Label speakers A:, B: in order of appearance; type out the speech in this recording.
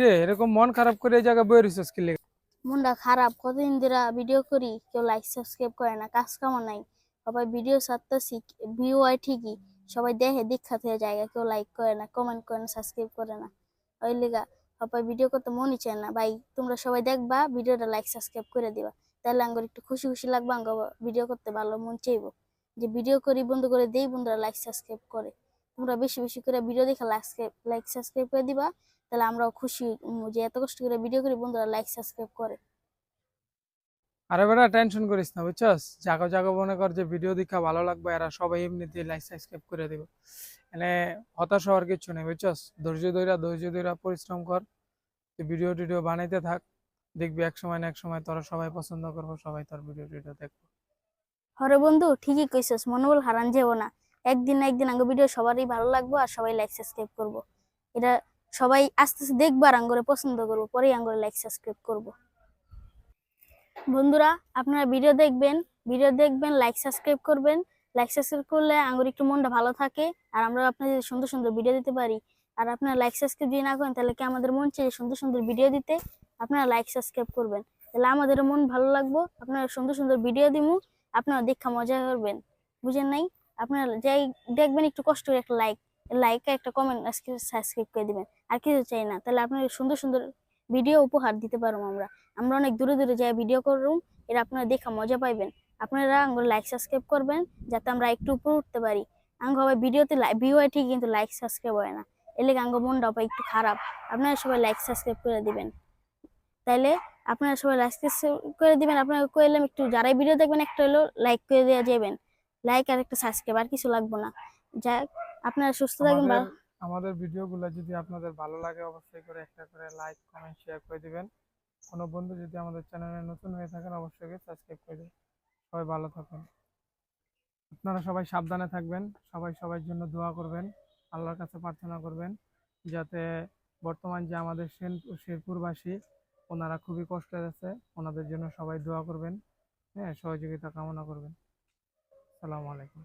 A: রে এরকম মন খারাপ করে এই জায়গায় বই রইছস কি লেগে?
B: মনটা খারাপ কতদিন ধরে ভিডিও করি, কেউ লাইক সাবস্ক্রাইব করে না, কাজ কামও নাই। সবাই ভিডিও ছাড়তেছি ভিউ হয় ঠিকই, সবাই দেখে দীক্ষা থেকে জায়গা কেউ লাইক করে না কমেন্ট করে না সাবস্ক্রাইব করে না। ওই লিগা, সবাই ভিডিও করতে মনই চায় না। ভাই, তোমরা সবাই দেখবা ভিডিওটা লাইক সাবস্ক্রাইব করে দিবা। তাহলে আঙ্গুর একটু খুশি খুশি লাগবে আঙ্গ ভিডিও করতে ভালো মন চাইব। যে ভিডিও করি, বন্ধু করে দেই, বন্ধুরা লাইক সাবস্ক্রাইব করে। তোমরা বেশি বেশি করে ভিডিও দেখে লাইক সাবস্ক্রাইব করে দিবা তাহলে আমরাও খুশি যে এত কষ্ট করে ভিডিও করি বন্ধুরা লাইক সাবস্ক্রাইব করে।
A: আরে বেটা টেনশন করিস না বুঝছস? জাগো জাগো মনে কর যে ভিডিও দেখা ভালো লাগবে এরা সবাই এমনিতে লাইক সাবস্ক্রাইব করে দিব। মানে হতাশ হওয়ার কিছু নেই বুঝছস? ধৈর্য ধইরা ধৈর্য ধইরা পরিশ্রম কর ভিডিও টিডিও বানাইতে থাক। দেখবি এক সময় না এক সময় তোরা সবাই পছন্দ করব সবাই তোর ভিডিও টিডিও দেখব।
B: হরে বন্ধু ঠিকই কইছস মনোবল হারান যাব না। একদিন না একদিন আঙ্গ ভিডিও সবারই ভালো লাগবো আর সবাই লাইক সাবস্ক্রাইব করব। এটা সবাই আস্তে আস্তে দেখব আর আঙ্গরে পছন্দ করব, পরেই আঙ্গরে লাইক সাবস্ক্রাইব করব। বন্ধুরা, আপনারা ভিডিও দেখবেন ভিডিও দেখবেন লাইক সাবস্ক্রাইব করবেন। লাইক সাবস্ক্রাইব করলে আঙ্গুর একটু মনটা ভালো থাকে আর আমরা আপনাদের সুন্দর সুন্দর ভিডিও দিতে পারি। আর আপনারা লাইক সাবস্ক্রাইব যদি না করেন, তাহলে কি আমাদের মন চাই সুন্দর সুন্দর ভিডিও দিতে আপনারা লাইক সাবস্ক্রাইব করবেন। তাহলে আমাদের মন ভালো লাগবো, আপনারা সুন্দর সুন্দর ভিডিও দিমু, আপনারা দেখা মজা করবেন। বুঝেন নাই? আপনারা যাই দেখবেন একটু কষ্ট করে একটা লাইক লাইক একটা কমেন্ট সাবস্ক্রাইব করে দিবেন। আর কিছু চাই না, তাহলে আপনার সুন্দর সুন্দর ভিডিও উপহার দিতে পারব আমরা। আমরা অনেক দূরে দূরে যাই ভিডিও করুম এটা আপনারা দেখা মজা পাইবেন। আপনারা আঙ্গুর লাইক সাবস্ক্রাইব করবেন, যাতে আমরা একটু উপরে উঠতে পারি। আঙ্গ হবে ভিডিওতে ভিউ হয় ঠিক কিন্তু লাইক সাবস্ক্রাইব হয় না। এলে আঙ্গ মনটা হবে একটু খারাপ। আপনারা সবাই লাইক সাবস্ক্রাইব করে দিবেন। তাইলে আপনারা সবাই লাইক সাবস্ক্রাইব করে দিবেন। আপনারা কইলাম একটু যারাই ভিডিও দেখবেন, একটা হলো লাইক করে দেওয়া যাবেন লাইক আর একটা সাবস্ক্রাইব আর কিছু লাগবে না। যাক আপনারা সুস্থ থাকবেন
A: আমাদের
B: ভালো
A: আমাদের ভিডিওগুলো যদি আপনাদের ভালো লাগে অবশ্যই করে একটা করে লাইক কমেন্ট শেয়ার করে দিবেন। কোনো বন্ধু যদি আমাদের চ্যানেলে নতুন হয়ে থাকেন অবশ্যই সাবস্ক্রাইব করে দিবেন। সবাই ভালো থাকুন। আপনারা সবাই সাবধানে থাকবেন। সবাই সবার জন্য দোয়া করবেন। আল্লাহর কাছে প্রার্থনা করবেন। যাতে বর্তমান যে আমাদের শেরপুরবাসী ওনারা খুবই কষ্টে আছে ওনাদের জন্য সবাই দোয়া করবেন। হ্যাঁ সহযোগিতা কামনা করবেন। সালামু আলাইকুম।